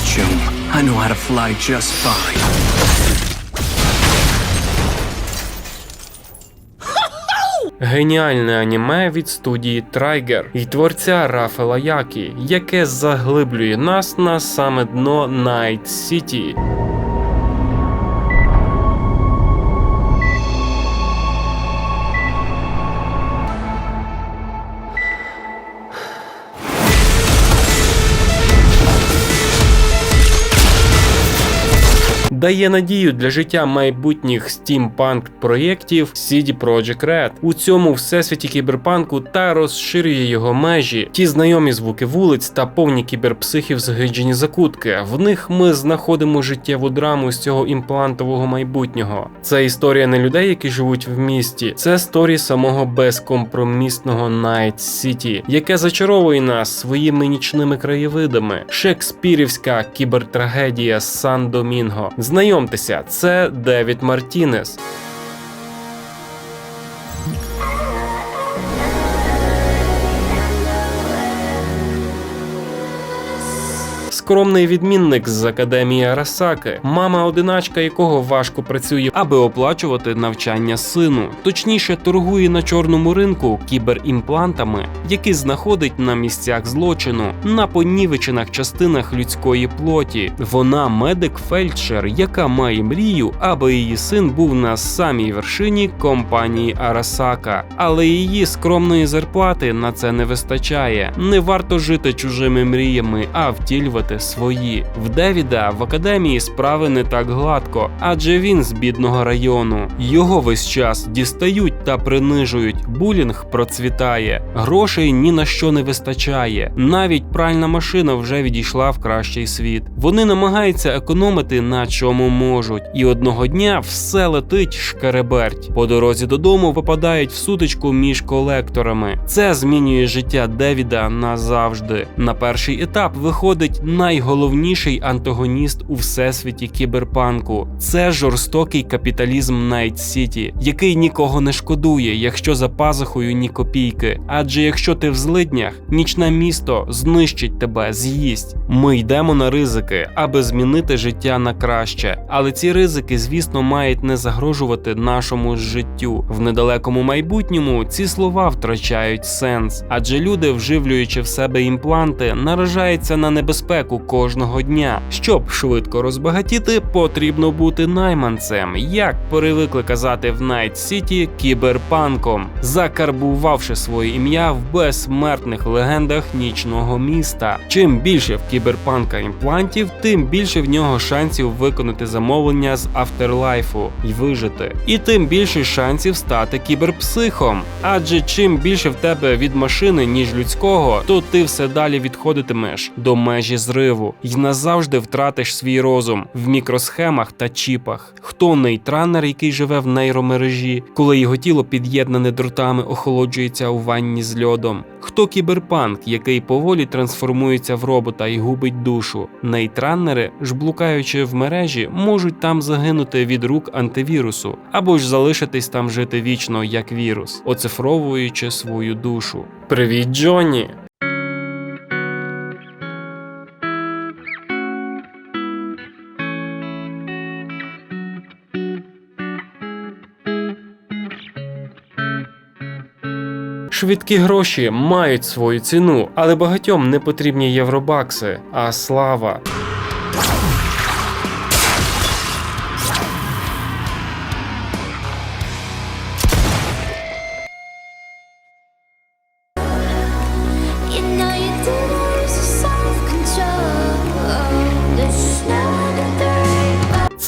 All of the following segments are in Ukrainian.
costume. I know how to fly just fine. Геніальне аніме від студії Трайгер і творця Рафела Які, яке заглиблює нас на саме дно Найт Сіті. Дає надію для життя майбутніх стімпанк проєктів CD Projekt Red у цьому всесвіті кіберпанку та розширює його межі. Ті знайомі звуки вулиць та повні кіберпсихів згиджені закутки. В них ми знаходимо життєву драму з цього імплантового майбутнього. Це історія не людей, які живуть в місті, це історія самого безкомпромісного Найт Сіті, яке зачаровує нас своїми нічними краєвидами. Шекспірівська кібертрагедія Сан Домінго. Знайомтеся, це Девід Мартінес. Скромний відмінник з академії Арасаки, мама одиначка якого важко працює, аби оплачувати навчання сину. Точніше, торгує на чорному ринку кіберімплантами, які знаходить на місцях злочину, на понівечених частинах людської плоті. Вона медик-фельдшер, яка має мрію, аби її син був на самій вершині компанії Арасака, але її скромної зарплати на це не вистачає. Не варто жити чужими мріями, а втілювати свої. В Девіда в академії справи не так гладко, адже він з бідного району. Його весь час дістають та принижують. Булінг процвітає, грошей ні на що не вистачає. Навіть пральна машина вже відійшла в кращий світ. Вони намагаються економити на чому можуть, і одного дня все летить шкереберть. По дорозі додому попадають в сутичку між колекторами. Це змінює життя Девіда назавжди. На перший етап виходить найголовніший антагоніст у всесвіті кіберпанку. Це жорстокий капіталізм Найт Сіті, який нікого не шкодує, якщо за пазухою ні копійки. Адже якщо ти в злиднях, нічне місто знищить тебе, з'їсть. Ми йдемо на ризики, аби змінити життя на краще. Але ці ризики, звісно, мають не загрожувати нашому життю. В недалекому майбутньому ці слова втрачають сенс, адже люди, вживлюючи в себе імпланти, наражаються на небезпеку кожного дня. Щоб швидко розбагатіти, потрібно бути найманцем, як привикли казати в Найт Сіті кіберпанком, закарбувавши своє ім'я в безсмертних легендах нічного міста. Чим більше в кіберпанка імплантів, тим більше в нього шансів виконати замовлення з афтерлайфу і вижити. І тим більше шансів стати кіберпсихом. Адже чим більше в тебе від машини, ніж людського, то ти все далі відходитимеш до межі зриву і назавжди втратиш свій розум в мікросхемах та чіпах. Хто нейтранер, який живе в нейромережі, коли його тіло під'єднане дротами охолоджується у ванні з льодом? Хто кіберпанк, який поволі трансформується в робота і губить душу? Нейтранери, ж блукаючи в мережі, можуть там загинути від рук антивірусу, або ж залишитись там жити вічно як вірус, оцифровуючи свою душу. Привіт, Джонні! Швидкі гроші мають свою ціну, але багатьом не потрібні євробакси, а слава. You know you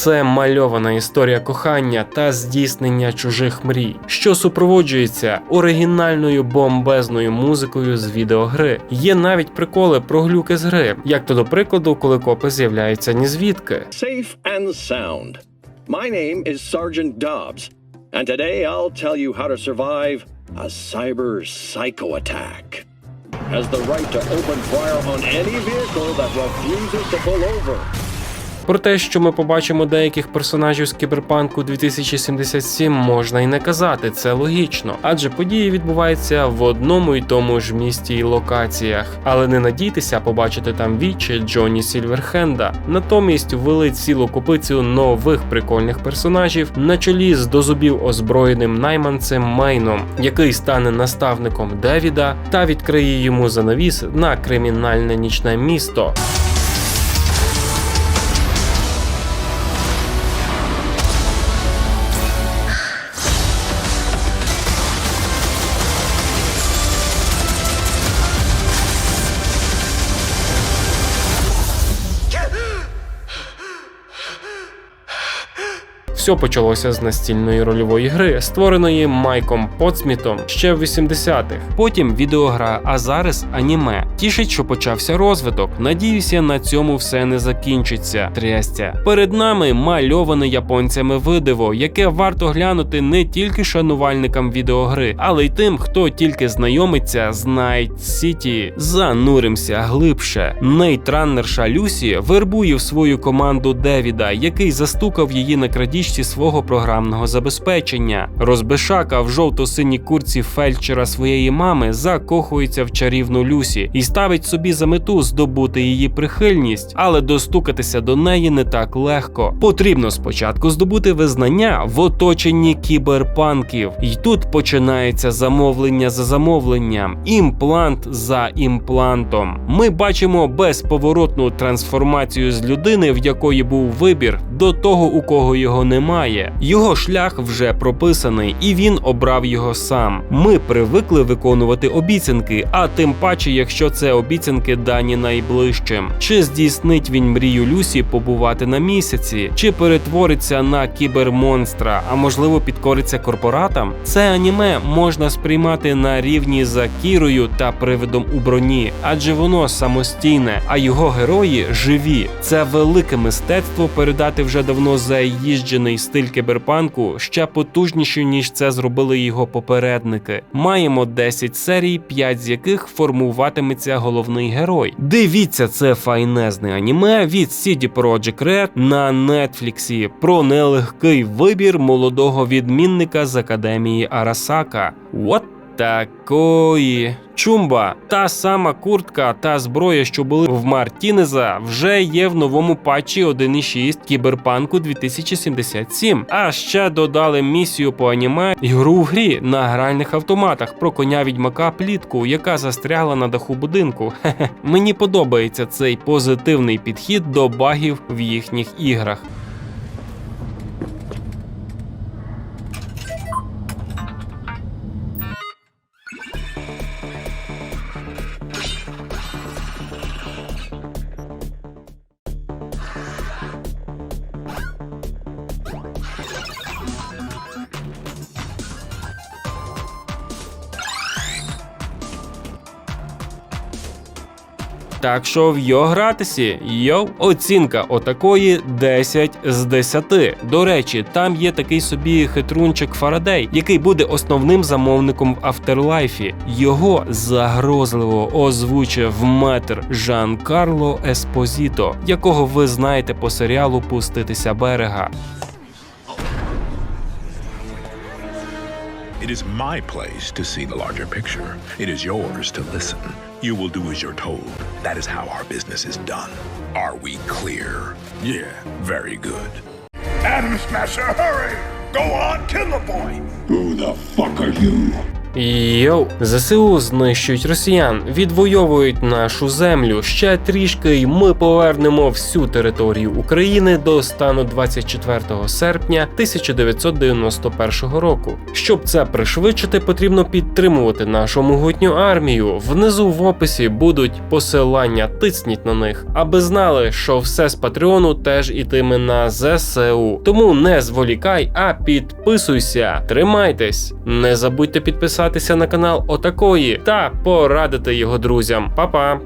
Це мальована історія кохання та здійснення чужих мрій, що супроводжується оригінальною бомбезною музикою з відеогри. Є навіть приколи про глюки з гри, як то до прикладу, коли копи з'являються ні звідки. Safe and sound. My name is Sergeant Dobbs, and today I'll tell you how to survive a cyber psycho attack. Has the right to open fire on any vehicle that refuses to pull over. Про те, що ми побачимо деяких персонажів з кіберпанку 2077, можна й не казати, це логічно, адже події відбуваються в одному й тому ж місті і локаціях. Але не надійтеся побачити там вічі Джонні Сільверхенда. Натомість ввели цілу купицю нових прикольних персонажів на чолі з до зубів озброєним найманцем Мейном, який стане наставником Девіда та відкриє йому занавіс на кримінальне нічне місто. Все почалося з настільної рольової гри, створеної Майком Потсмітом ще в 80-х. Потім відеогра, а зараз аніме. Тішить, що почався розвиток. Надіюся, на цьому все не закінчиться. Трястя. Перед нами мальоване японцями видиво, яке варто глянути не тільки шанувальникам відеогри, але й тим, хто тільки знайомиться з Night City. Зануримося глибше. Нейтраннерша Люсі вербує в свою команду Девіда, який застукав її на крадіжці свого програмного забезпечення. Розбишака в жовто-синій курці фельдшера своєї мами закохується в чарівну Люсі і ставить собі за мету здобути її прихильність, але достукатися до неї не так легко. Потрібно спочатку здобути визнання в оточенні кіберпанків, і тут починається замовлення за замовленням, імплант за імплантом. Ми бачимо безповоротну трансформацію з людини, в якої був вибір, до того, у кого його немає. Його шлях вже прописаний, і він обрав його сам. Ми привикли виконувати обіцянки, а тим паче, якщо це обіцянки дані найближчим. Чи здійснить він мрію Люсі побувати на місяці, чи перетвориться на кібермонстра, а можливо підкориться корпоратам? Це аніме можна сприймати на рівні з Акірою та привидом у броні, адже воно самостійне, а його герої живі. Це велике мистецтво передати вже давно заїжджений стиль кіберпанку ще потужніший, ніж це зробили його попередники. Маємо 10 серій, 5 з яких формуватиметься головний герой. Дивіться це файнезне аніме від CD Projekt Red на Нетфліксі про нелегкий вибір молодого відмінника з академії Арасака. What? Такої чумба, та сама куртка та зброя, що були в Мартінеза, вже є в новому патчі 1.6 Кіберпанку 2077. А ще додали місію по аніме і гру в грі на гральних автоматах про коня відьмака плітку, яка застрягла на даху будинку. Хе-хе. Мені подобається цей позитивний підхід до багів в їхніх іграх. Так що в йо гратися, йоу, оцінка отакої 10 з 10. До речі, там є такий собі хитрунчик Фарадей, який буде основним замовником в Afterlife. Його загрозливо озвучив метр Жан Карло Еспозіто, якого ви знаєте по серіалу Пуститися берега. It is my place to see the larger picture. It is yours to listen. You will do as you're told. That is how our business is done. Are we clear? Yeah, very good. Adam Smasher, hurry! Go on, kill the boy! Who the fuck are you? Йоу, ЗСУ знищують росіян, відвоюють нашу землю. Ще трішки, і ми повернемо всю територію України до стану 24 серпня 1991 року. Щоб це пришвидшити, потрібно підтримувати нашу могутню армію. Внизу в описі будуть посилання, тисніть на них, аби знали, що все з Патреону теж ітиме на ЗСУ. Тому не зволікай, а підписуйся. Тримайтесь, не забудьте підписатися на канал Отакої та порадити його друзям. Па-па!